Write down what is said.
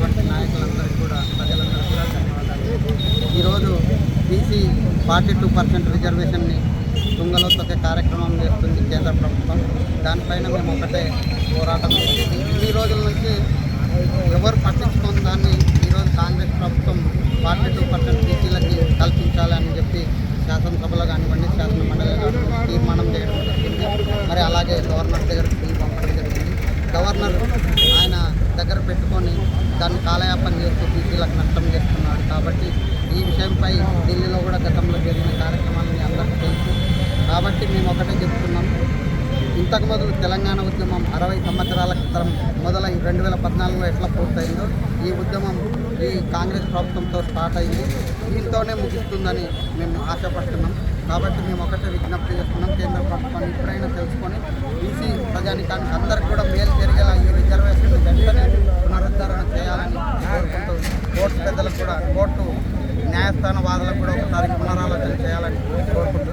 ఉన్నటువంటి నాయకులందరికీ కూడా ప్రజలందరూ కూడా ధన్యవాదాలు. ఈరోజు బీసీ ఫార్టీ టూ పర్సెంట్ రిజర్వేషన్ని తుంగలో తొక్కే కార్యక్రమం చేస్తుంది కేంద్ర ప్రభుత్వం. దానిపైన మేము ఒకటే పోరాటం చేసేది ఈ రోజుల నుంచి ఎవరు పట్టించుకున్న దాన్ని ఈరోజు కాంగ్రెస్ ప్రభుత్వం ఫార్టీ టూ పర్సెంట్ బీసీలకి కల్పించాలని చెప్పి శాసనసభలో కానివ్వండి శాసన మండలి కానివ్వండి తీర్మానం చేయడం జరిగింది. మరి అలాగే గవర్నర్ దగ్గర బిల్ పంపడం జరిగింది. గవర్నర్ దాన్ని కాలయాపన చేస్తూ బీసీలకు నష్టం చేస్తున్నాడు. కాబట్టి ఈ విషయంపై ఢిల్లీలో కూడా గతంలో జరిగిన కార్యక్రమాలని అందరికీ తెలుసు. కాబట్టి మేము ఒకటే చెప్తున్నాం. ఇంతకు మొదలు తెలంగాణ ఉద్యమం అరవై సంవత్సరాల క్రితం మొదలై రెండు వేల పద్నాలుగులో ఎట్లా పూర్తయిందో ఈ ఉద్యమం ఈ కాంగ్రెస్ ప్రభుత్వంతో స్టార్ట్ అయింది. దీంతోనే ముగిస్తుందని మేము ఆశపడుతున్నాం. కాబట్టి మేము ఒకటే విజ్ఞప్తి చేస్తున్నాం. కేంద్ర ప్రభుత్వాన్ని ఇప్పుడైనా తెలుసుకొని బీసీ ప్రజానికానికి అందరికి కూడా మేలు జరిగేలా ఈ రిజర్వేషన్ వెంటనే పునరుద్ధరణ చేయాలని కోరుకుంటూ కోర్టు పెద్దలకు కూడా కోర్టు న్యాయస్థాన వాదులకు కూడా ఒకసారి పునరాలోచన చేయాలని కోరుకుంటూ